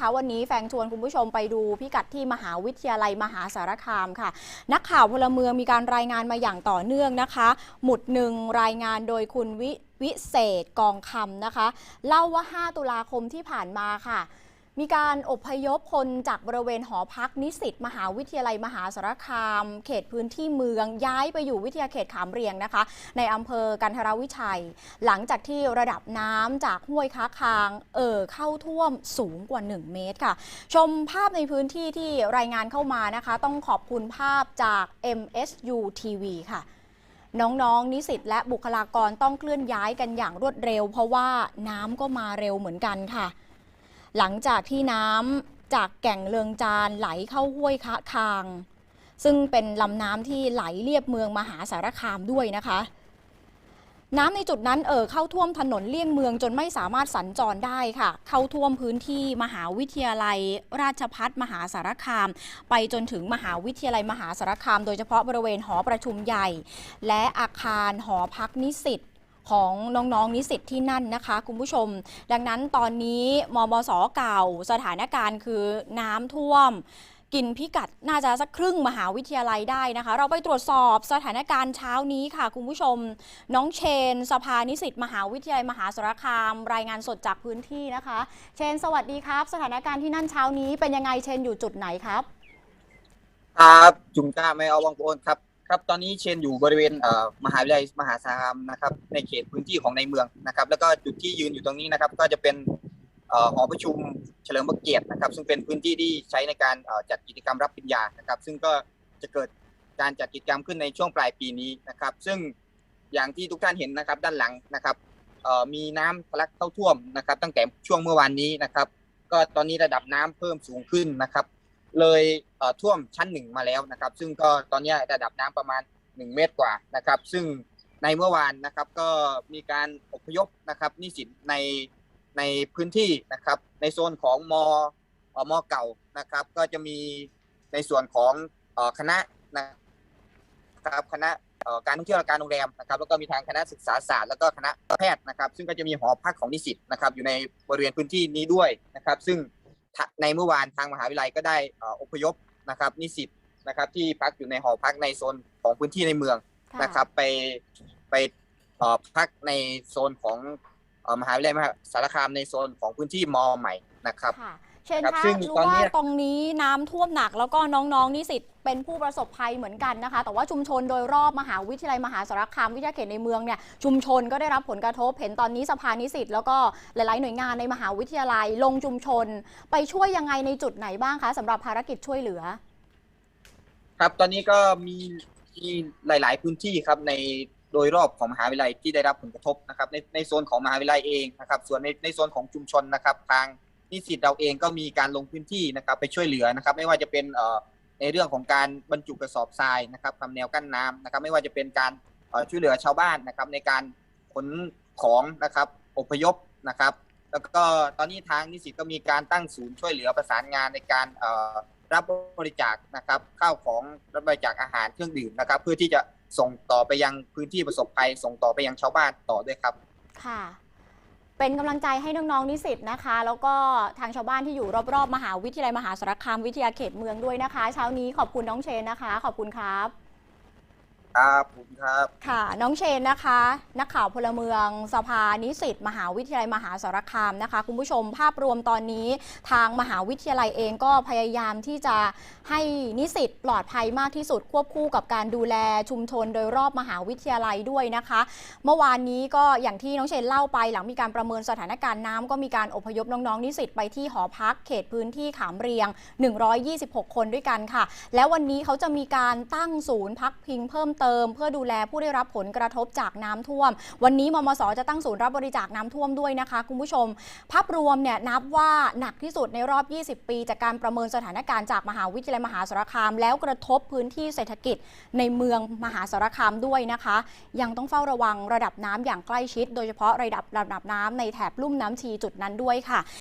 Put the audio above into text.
ช้าวันนี้แฟงชวนคุณผู้ชมไปดูพิกัดที่มหาวิทยาลัยมหาสารคามค่ะ นักข่าวพลเมืองมีการรายงานมาอย่างต่อเนื่องนะคะ หมุดหนึ่งรายงานโดยคุณวิวิเศษกองคำนะคะ เล่าว่า 5 ตุลาคมที่ผ่านมาค่ะ มีการอพยพคนจากบริเวณหอพักนิสิตมหาวิทยาลัยมหาสารคาม เขตพื้นที่เมืองย้ายไปอยู่วิทยาเขตขามเรียงนะคะ ในอำเภอกันทรวิชัย หลังจากที่ระดับน้ำจากห้วยค้าคาง เอ่อเข้าท่วมสูงกว่า 1 เมตรค่ะ ชมภาพในพื้นที่ที่รายงานเข้ามานะคะ ต้องขอบคุณภาพจาก MSU TV ค่ะน้องๆนิสิตและบุคลากรต้องเคลื่อนย้ายกันอย่างรวดเร็ว เพราะว่าน้ำก็มาเร็วเหมือนกันค่ะ หลังจากที่น้ำจากแก่งเลืองจานไหลเข้าห้วยคะคาง ซึ่งเป็นลำน้ำที่ไหลเลียบเมืองมหาสารคามด้วยนะคะ น้ำในจุดนั้นเอ่อเข้าท่วมถนนเลี่ยงเมืองจนไม่สามารถสัญจรได้ค่ะ เข้าท่วมพื้นที่มหาวิทยาลัย ราชพัฒมหาสารคาม ไปจนถึงมหาวิทยาลัยมหาสารคาม โดยเฉพาะบริเวณหอประชุมใหญ่ และอาคารหอพักนิสิต ของน้องๆนิสิตที่นั่นนะคะ คุณผู้ชม ดังนั้นตอนนี้มมสเก่าสถานการณ์คือน้ำท่วม กินพิกัดน่าจะสักครึ่งมหาวิทยาลัยได้นะคะ เราไปตรวจสอบสถานการณ์เช้านี้ค่ะ คุณผู้ชม น้องเชน สภานิสิตมหาวิทยาลัยมหาสารคาม รายงานสดจากพื้นที่นะคะ เชนสวัสดีครับ สถานการณ์ที่นั่นเช้านี้เป็นยังไงเชนอยู่จุดไหนครับ ครับจุงก้าไม่เอาวังโอนครับ ครับตอนนี้เชนอยู่บริเวณมหาวิทยาลัยมหาสารคามนะครับในเขตพื้นที่ของในเมืองนะครับ แล้วก็จุดที่ยืนอยู่ตรงนี้นะครับ ก็จะเป็นหอประชุมเฉลิมพระเกียรตินะครับ ซึ่งเป็นพื้นที่ที่ใช้ในการจัดกิจกรรมรับปริญญานะครับ ซึ่งก็จะเกิดการจัดกิจกรรมขึ้นในช่วงปลายปีนี้นะครับ ซึ่งอย่างที่ทุกท่านเห็นนะครับด้านหลังนะครับมีน้ำทะลักเข้าท่วมนะครับ ตั้งแต่ช่วงเมื่อวานนี้นะครับ ก็ตอนนี้ระดับน้ำเพิ่มสูงขึ้นนะครับ เลยเท่วมชั้นหนึ่งมาแล้วนะครับ ซึ่งก็ตอนนี้ระดับน้ำประมาณ 1 เมตรกว่านะครับ ซึ่งในเมื่อวานนะครับก็มีการอพยพนะครับนิสิตในในพื้นที่นะครับ ในโซนของมอ่อมเก่านะครับ ก็จะมีในส่วนของคณะนะครับคณะการท่องเที่ยวและการโรงแรมนะครับ แล้วก็มีทางคณะศึกษาศาสตร์แล้วก็คณะแพทย์นะครับ ซึ่งก็จะมีหอพักของนิสิตนะครับ อยู่ในบริเวณพื้นที่นี้ด้วยนะครับ ซึ่ง ในเมื่อวานทางมหาวิทยาลัยก็ได้เอ่ออพยพนะครับนิสิตนะครับที่พักอยู่ในหอพักในโซนของพื้นที่ในเมืองนะครับ ไปไปเอ่อพักในโซนของเอ่อมหาวิทยาลัยมหาสารคามในโซนของพื้นที่มอใหม่นะครับค่ะ เชนครับคะซึ่งรู้ตอนนี้ว่าตรงนี้น้ำท่วมหนักแล้วก็น้องๆนิสิตเป็นผู้ประสบภัยเหมือนกันนะคะ แต่ว่าชุมชนโดยรอบมหาวิทยาลัยมหาสารคามวิทยาเขตในเมืองเนี่ยชุมชนก็ได้รับผลกระทบเห็นตอนนี้สภานิสิตแล้วก็หลายๆ หน่วยงานในมหาวิทยาลัยลงชุมชน ไปช่วยยังไงในจุดไหนบ้างคะสำหรับภารกิจช่วยเหลือ ครับตอนนี้ก็มีมีหลาย ๆ พื้นที่ครับในโดยรอบของมหาวิทยาลัยที่ได้รับผลกระทบนะครับในในโซนของมหาวิทยาลัยเองนะครับส่วนในในโซนของชุมชนนะครับทาง นิสิตเราเองก็มีการลงพื้นที่นะครับไปช่วยเหลือนะครับ ไม่ว่าจะเป็นเอ่อในเรื่องของการบรรจุกระสอบทรายนะครับทำแนวกั้นน้ำนะครับ ไม่ว่าจะเป็นการช่วยเหลือชาวบ้านนะครับ ในการขนของนะครับอพยพนะครับ แล้วก็ตอนนี้ทางนิสิตก็มีการตั้งศูนย์ช่วยเหลือประสานงานในการเอ่อรับบริจาคนะครับข้าวของรับบริจาคอาหารเครื่องดื่มนะครับ เพื่อที่จะส่งต่อไปยังพื้นที่ประสบภัย ส่งต่อไปยังชาวบ้านต่อด้วยครับ ค่ะ เป็นกำลังใจให้น้องๆนิสิตนะคะ แล้วก็ทางชาวบ้านที่อยู่รอบๆ มหาวิทยาลัยมหาสารคามวิทยาเขตเมืองด้วยนะคะ เช้านี้ขอบคุณน้องเชนนะคะ ขอบคุณครับ ครับผมครับ ค่ะ น้องเชนนะคะ นักข่าวพลเมืองสภานิสิตมหาวิทยาลัยมหาสารคามนะคะ คุณผู้ชมภาพรวมตอนนี้ ทางมหาวิทยาลัยเองก็พยายามที่จะให้นิสิตปลอดภัยมากที่สุดควบคู่กับการดูแลชุมชนโดยรอบมหาวิทยาลัยด้วยนะคะ เมื่อวานนี้ก็อย่างที่น้องเชนเล่าไป หลังมีการประเมินสถานการณ์น้ำก็มีการอพยพน้องๆนิสิตไปที่หอพักเขตพื้นที่ขามเรียง 126 คนด้วยกันค่ะ แล้ววันนี้เขาจะมีการตั้งศูนย์พักพิงเพิ่มเติม เพื่อดูแลผู้ได้รับผลกระทบจากน้ำท่วม วันนี้มมสจะตั้งศูนย์รับบริจาคน้ำท่วมด้วยนะคะ คุณผู้ชม ภาพรวมเนี่ยนับว่าหนักที่สุดในรอบ 20 ปี จากการประเมินสถานการณ์จากมหาวิทยาลัยมหาสารคาม แล้วกระทบพื้นที่เศรษฐกิจในเมืองมหาสารคามด้วยนะคะ ยังต้องเฝ้าระวังระดับน้ำอย่างใกล้ชิด โดยเฉพาะระดับระดับน้ำในแถบลุ่มน้ำชีจุดนั้นด้วยค่ะ